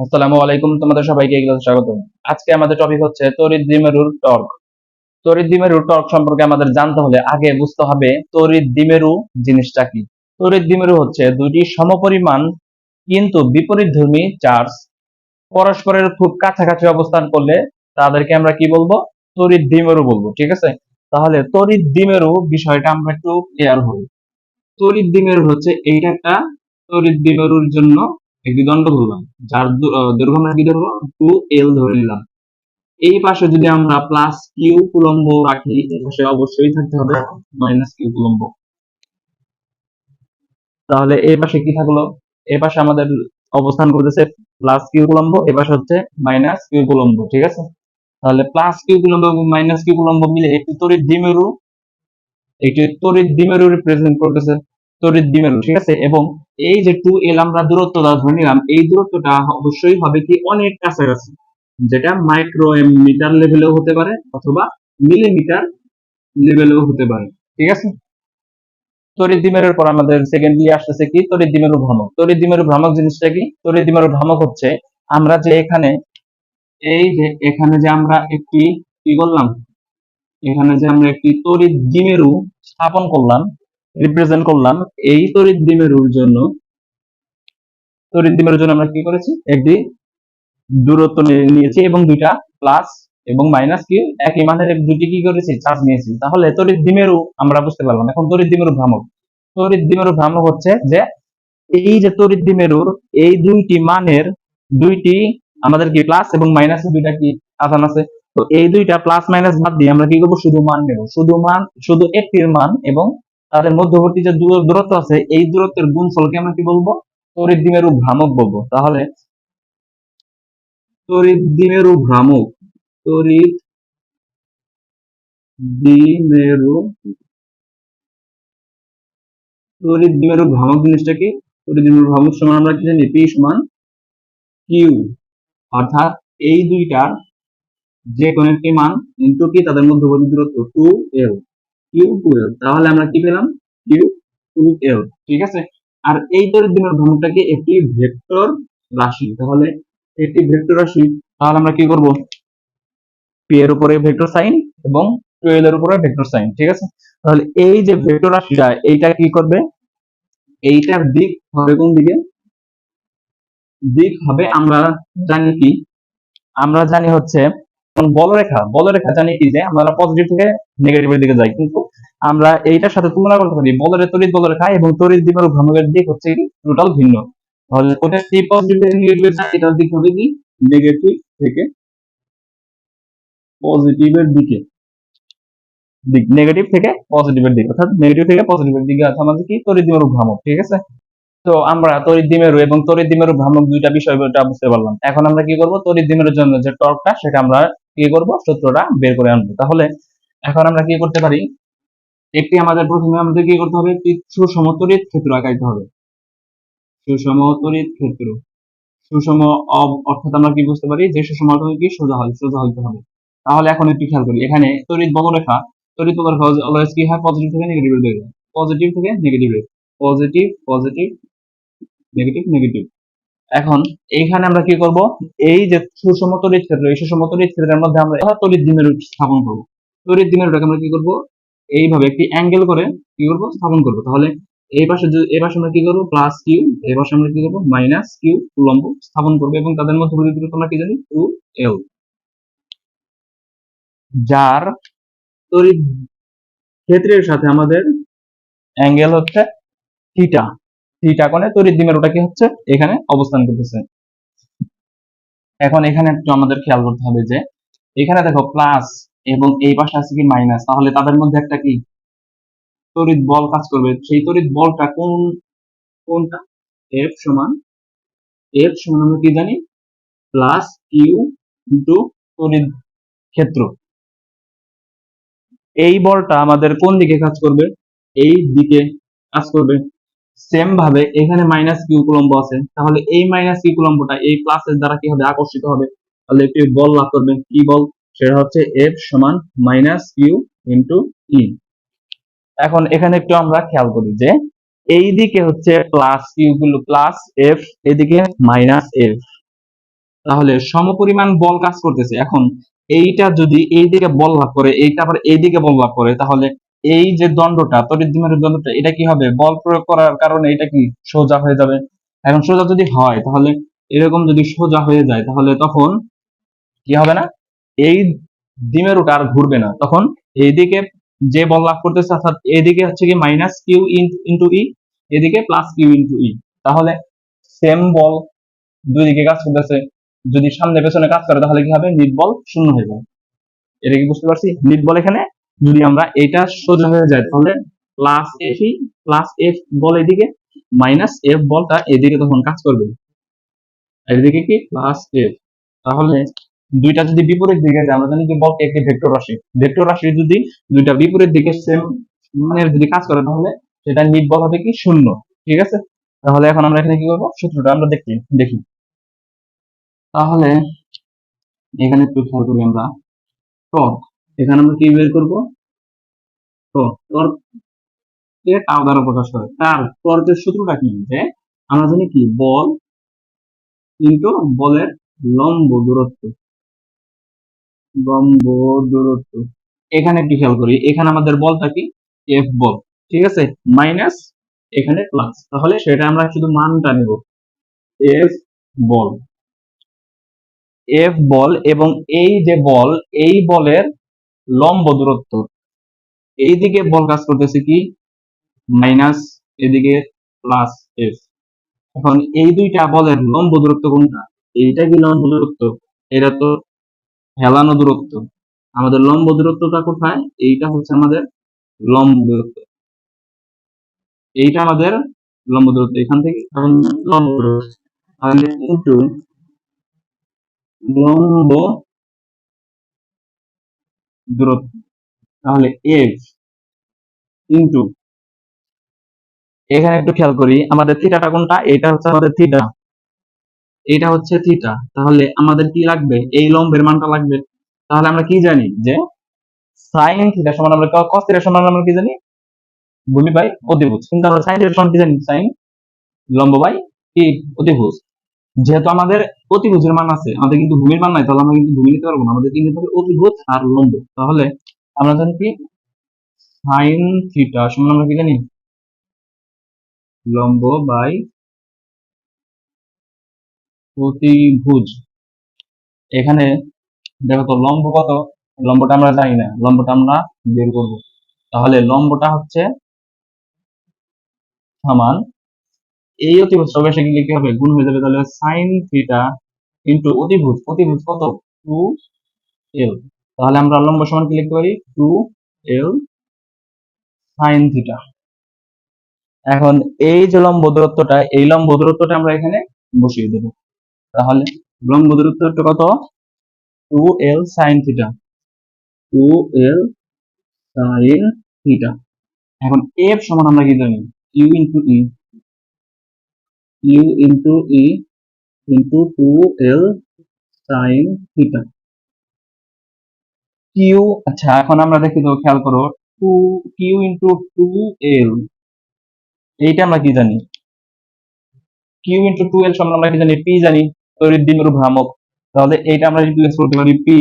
আসসালামু আলাইকুম, তোমাদের সবাইকে এগুলো স্বাগত। আজকে আমাদের টপিক হচ্ছে তড়িৎ দ্বিমেরুর টর্ক। তড়িৎ দ্বিমেরুর টর্ক সম্পর্কে আমাদের জানতে হলে আগে বুঝতে হবে তড়িৎ দ্বিমেরু জিনিসটা কি। তড়িৎ দ্বিমেরু হচ্ছে দুইটি সমপরিমাণ কিন্তু বিপরীতধর্মী চার্জ পরস্পরের খুব কাছাকাছি অবস্থান করলে তাদেরকে আমরা কি বলব? তড়িৎ দ্বিমেরু বলব, ঠিক আছে? তাহলে তড়িৎ দ্বিমেরু বিষয়টা আমরা একটু ক্লিয়ার হই। তড়িৎ দ্বিমেরু হচ্ছে এইটা একটা তড়িৎ দ্বিমেরুর জন্য একটি দণ্ড ধরলাম। যার দৈর্ঘ্য আমরা কি ধরবো টু এল ধরে নিলাম। এই পাশে যদি আমরা প্লাস কিউ কুলম্ব রাখি পাশে অবশ্যই থাকতে হবে মাইনাস কিউ কুলম্ব। তাহলে এই পাশে কি থাকল? এই পাশে আমাদের অবস্থান করতেছে প্লাস কিউ কুলম্ব, এই পাশে হচ্ছে মাইনাস কিউ কুলম্ব, ঠিক আছে? তাহলে প্লাস কিউ কুলম্ব এবং মাইনাস কিউ কুলম্ব মিলে একটি তড়িৎ দ্বিমেরু, একটি তড়িৎ দ্বিমেরু রিপ্রেজেন্ট করতেছে। তড়িৎ দ্বিমেরু ঠিক আছে? এবং এই যে টু এল আমরা দূরত্ব দ্বারা ধরে নিলাম, এই দূরত্বটা অবশ্যই হবে কি অনেক কাছাকাছি। যেটা মাইক্রো মিটার লেভেলেও হতে পারে অথবা মিলিমিটার লেভেলেও হতে পারে, ঠিক আছে? তড়িৎ দ্বিমেরুর পর আমাদের সেকেন্ডলি আসতেছে কি? তড়িৎ দ্বিমেরু ভ্রামক তড়িৎ দ্বিমেরু ভ্রামক জিনিসটা কি? তড়িৎ দ্বিমেরু ভ্রামক হচ্ছে আমরা যে এখানে, এই যে এখানে যে আমরা একটি কি করলাম? এখানে যে আমরা একটি তড়িৎ দ্বিমেরু স্থাপন করলাম রিপ্রেজেন্ট করলাম এই তড়িৎ দ্বিমেরুর জন্য। তড়িৎ দ্বিমেরুর জন্য আমরা কি করেছি? একটি দূরত্ব নিয়েছি এবং দুইটা প্লাস এবং মাইনাস কি? একই মানের দুটি কি করেছি? চার্জ নিয়েছি। তাহলে তড়িৎ দ্বিমেরু আমরা বুঝতে পারলাম। এখন তড়িৎ দ্বিমেরু ভ্রামক। তড়িৎ দ্বিমেরু ভ্রামক হচ্ছে যে এই যে তড়িৎ দ্বিমেরুর এই দুইটি মানের দুইটি আমাদের কি প্লাস এবং মাইনাস দুইটা কি আধান আছে? তো এই দুইটা প্লাস মাইনাস বাদ দিয়ে আমরা কি করব? শুধু মান নেব। শুধু মান, শুধু একটির মান এবং তাদের মধ্যবর্তী যে দূরত্ব আছে, এই দূরত্বের গুণফলকে আমরা কি বলব? তড়িৎ দ্বিমেরু ভ্রামক বলব। তাহলে তড়িৎ দ্বিমেরু ভ্রামক, তড়িৎ দ্বিমেরু তড়িৎ দ্বিমেরু ভ্রামক জিনিসটা কি? তড়িৎ দ্বিমেরু ভ্রামক সমান আমরা কি জানি? পি সমান কিউ। অর্থাৎ এই দুইটার যে কোনো একটি মান ইন্টু কি? তাদের মধ্যবর্তী দূরত্ব two L Q two L. তাহলে আমরা কি পেলাম? কিউ ঠিক আছে? আর এই তড়িৎ দ্বিমেরু ভ্রামকটাকে একটি ভেক্টর রাশি। তাহলে একটি ভেক্টর রাশি। তাহলে আমরা কি করব? পি এর উপরে ভেক্টর সাইন এবং টু এল এর উপরে ভেক্টর সাইন। ঠিক আছে? তাহলে এই যে ভেক্টর রাশিটা, এইটা কি করবে? এইটার দিক হবে কোন দিকে? দিক হবে আমরা জানি কি? আমরা জানি হচ্ছে বলরেখা বলরেখা জানি কি যে আমরা পজিটিভ থেকে নেগেটিভের দিকে যাই, কিন্তু আমরা এইটার সাথে তুলনা করতে পারি। বলরের তড়িৎ বলরেখা এবং তড়িৎ দ্বিমেরু ভ্রামকের দিক হচ্ছে টোটাল ভিন্ন। তাহলে ওটা কি পজিটিভ থেকে নেগেটিভে এটার দিক হবে কি? নেগেটিভ থেকে পজিটিভের দিকে। দিক নেগেটিভ থেকে পজিটিভের দিকে। অর্থাৎ নেগেটিভ থেকে পজিটিভের দিকে আছে আমাদের কি? তড়িৎ দ্বিমেরু ভ্রামক, ঠিক আছে? তো আমরা তড়িৎ দ্বিমেরু এবং তড়িৎ দ্বিমেরু ভ্রামক দুইটা বিষয় বুঝতে পারলাম। এখন আমরা কি করব? তড়িৎ দ্বিমেরুর জন্য যে টর্কটা, সেটা আমরা কি করব? সূত্রটা বের করে আনব। তাহলে এখন আমরা কি করতে পারি? একটি আমাদের প্রথমে আমাদের কি করতে হবে? তড়িৎ ক্ষেত্র আঁকাইতে হবে। সুষম তড়িৎ ক্ষেত্র। সুষম অর্থাৎ আমরা কি বুঝতে পারি? যে সুষম কি? সোজা হয়, সোজা হইতে হবে। তাহলে এখন একটু খেয়াল করি। এখানে তড়িৎ বলরেখা তড়িৎ বলরেখা অলওয়েজ কি হয়? পজিটিভ থেকে নেগেটিভের দিকে পজিটিভ থেকে নেগেটিভে পজিটিভ পজিটিভ নেগেটিভ নেগেটিভ এখন এইখানে আমরা কি করব? এই যে সুষম তড়িৎ ক্ষেত্র, এই সুষম তড়িৎ ক্ষেত্রের মধ্যে আমরা তড়িৎ দ্বিমেরু স্থাপন করব। তড়িৎ দ্বিমেরুটাকে আমরা কি করব? এইভাবে একটি অ্যাঙ্গেল করে কি করব? স্থাপন করব। তাহলে এই পাশে এই পাশে আমরা কি করব? প্লাস কিউ এই পাশে আমরা কি করব? মাইনাস কিউ উলম্ব স্থাপন করব এবং তাদের মধ্যে দূরত্ব আমরা কি জানি? টু এল যার তড়িৎ ক্ষেত্রের সাথে আমাদের অ্যাঙ্গেল হচ্ছে থিটা থিটা কোণে তড়িৎ দ্বিমেরুটা কি হচ্ছে? এখানে অবস্থান করতেছে। এখন এখানে একটু আমাদের খেয়াল করতে হবে যে, এখানে দেখো প্লাস এবং এই পাশে আছে কি মাইনাস তাহলে তাদের মধ্যে একটা কি? তড়িৎ বল কাজ করবে। সেই তড়িৎ বলটা কোন, কোনটা? এফ সমান এফ সমান আমরা কি জানি? প্লাস কিউ ইন্টু তড়িৎ ক্ষেত্র। এই বলটা আমাদের কোন দিকে কাজ করবে? এই দিকে কাজ করবে। সেম ভাবে এখানে মাইনাস কিউ কুলম্ব আছে। তাহলে এই মাইনাস কিউ কুলম্বটা এই প্লাসের দ্বারা কি হবে আকর্ষিত হবে? তাহলে একটি বল লাভ করবে কি বল? সেটা হচ্ছে এফ সমান মাইনাস কিউ ইন্টু ই এখন এখানে একটু আমরা খেয়াল করি যে এই দিকে হচ্ছে প্লাস কিউ গুলো প্লাস এফ এদিকে মাইনাস এফ তাহলে সমপরিমাণ বল কাজ করতেছে। এখন এইটা যদি এই দিকে বল লাভ করে, এইটা আবার এই দিকে বল লাভ করে, তাহলে এই যে দণ্ডটা তড়িৎ দ্বিমেরুর দণ্ডটা, এটা কি হবে? বল প্রয়োগ করার কারণে এটা কি সোজা হয়ে যাবে? এখন সোজা যদি হয়, তাহলে এরকম যদি সোজা হয়ে যায়, তাহলে তখন কি হবে না? এই দ্বিমেরুটা আর ঘুরবে না। তখন এইদিকে যে বল লাভ করতেছে, অর্থাৎ এদিকে হচ্ছে কি মাইনাস কিউ ইন্টু ই এদিকে প্লাস কিউ ইন্টু ই তাহলে সেম বল দুই দিকে কাজ করতেছে, যদি সামনে পেছনে কাজ করে, তাহলে কি হবে? নিট বল শূন্য হয়ে যাবে। এটা কি বুঝতে পারছি? নিট বল এখানে যদি আমরা এটা সোজা হয়ে যায় তাহলে প্লাস এফ প্লাস এফ বল এদিকে মাইনাস এফ বলটা এদিকে তখন কাজ করবে। এদিকে কি? প্লাস এফ তাহলে দুইটা যদি বিপরীত দিকে যায়, আমরা জানি যে একটি ভেক্টর রাশি। ভেক্টর রাশি যদি দুইটা বিপরীত দিকে সেম মানের যদি কাজ করে, তাহলে সেটা নিট বল হবে কি? শূন্য। ঠিক আছে? তাহলে এখন আমরা এখানে কি করব? সূত্রটা আমরা দেখি দেখি। তাহলে এখানে খেয়াল করি আমরা। এখানে আমরা কি বের করব? তো টর্ক কে টাও দ্বারা প্রকাশ করে। তার টর্কের সূত্রটা কি? যে আমরা জানি কি? বল কিন্তু বলের লম্ব দূরত্ব। লম্ব দূরত্ব। এখানে একটু খেয়াল করি। এখানে আমাদের বলটা কি? এফ বল। ঠিক আছে? মাইনাস এখানে প্লাস তাহলে সেটা আমরা শুধু মানটা নেব। এফ বল। এফ বল এবং এই যে বল, এই বলের লম্ব দূরত্ব। এইদিকে বল কাজ করতেছে কি? মাইনাস এদিকে প্লাস এফ। এখন এই দুইটা বলের লম্ব দূরত্ব কোনটা? এইটা কি লম্ব দূরত্ব? এটা তো হেলানো দূরত্ব। আমাদের লম্ব দূরত্বটা কোথায়? এইটা হচ্ছে আমাদের লম্ব দূরত্ব। এইটা আমাদের লম্ব দূরত্ব। এখান থেকে লম্ব দূরত্ব। লম্ব দূরত্ব। তাহলে এফ ইন্টু এখানে একটু খেয়াল করি, আমাদের থিটাটা কোনটা? এটা হচ্ছে আমাদের থিটা এটা হচ্ছে থিটা তাহলে আমাদের কি লাগবে? এই লম্বের মানটা লাগবে। তাহলে আমরা কি জানি? যে সাইন থিটা সমান আমরা কস থিটা সমান আমরা কি জানি? ভূমি বাই অতিভুজ। কিন্তু আমরা সাইন থিটা সমান কি জানি? সাইন লম্ব বাই কি অতিভুজ। যেহেতু আমাদের অতিভুজের মান আছে, আমাদের কিন্তু ভূমির মান নাই, তাহলে আমরা কিন্তু ভূমি নিতে পারব না। আমাদের কিন্তু হবে অতিভুজ আর লম্ব। তাহলে আমরা জানি কি? সাইন থিটা সমান আমরা কি জানি? লম্ব বাই প্রতিভুজ এখানে দেখো তো, লম্ব কত? লম্বটা আমরা জানি না, লম্বটা আমরা বের করব। তাহলে লম্বটা হচ্ছে সমান এই অতিভুজ গেলে কি হবে গুণ হয়ে যাবে তাহলে সাইন থিটা ইন্টু অতিভুজ। অতিভুজ কত? টু এল তাহলে আমরা লম্ব সমান কি লিখতে পারি? টু এল সাইন থিটা এখন এই যে লম্ব দূরত্বটা, এই লম্ব দূরত্বটা আমরা এখানে বসিয়ে দেব। তাহলে লম্ব দূরত্বটা কত? Two L sine theta two L sine theta এখন এফ সমান আমরা কি জানি? U into E U into E into two L sine theta Q আচ্ছা এখন আমরা দেখি তো, খেয়াল করো two Q into two L এইটা আমরা কি জানি? কিউ ইন্টু টু এল সমান আমরা কি জানি? পি জানি, তড়িৎ দ্বিমেরু ভ্রামক। তাহলে এইটা আমরা রিপ্লেস করতে পারি পি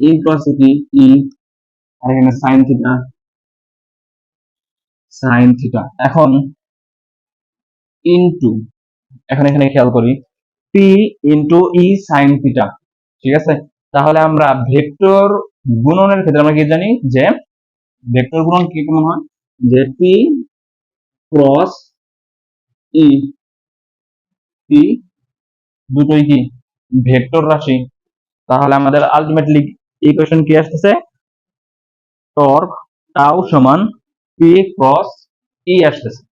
ই প্লাস ই আর এখানে সাইন থিটা সাইন থিটা এখন ইনটু এখন এখানে খেয়াল করি P into E sine theta ঠিক আছে? তাহলে আমরা ভেক্টর গুণনের ক্ষেত্রে আমরা কি জানি যে, ভেক্টর গুণন কি কেমন হয়? যে পি ক্রস ই পি দুটোই কি? ভেক্টর রাশি। তাহলে আমাদের আলটিমেটলি ইকুয়েশন কি আসতেছে? টর্ক টাউ সমান পি ক্রস ই আসতেছে।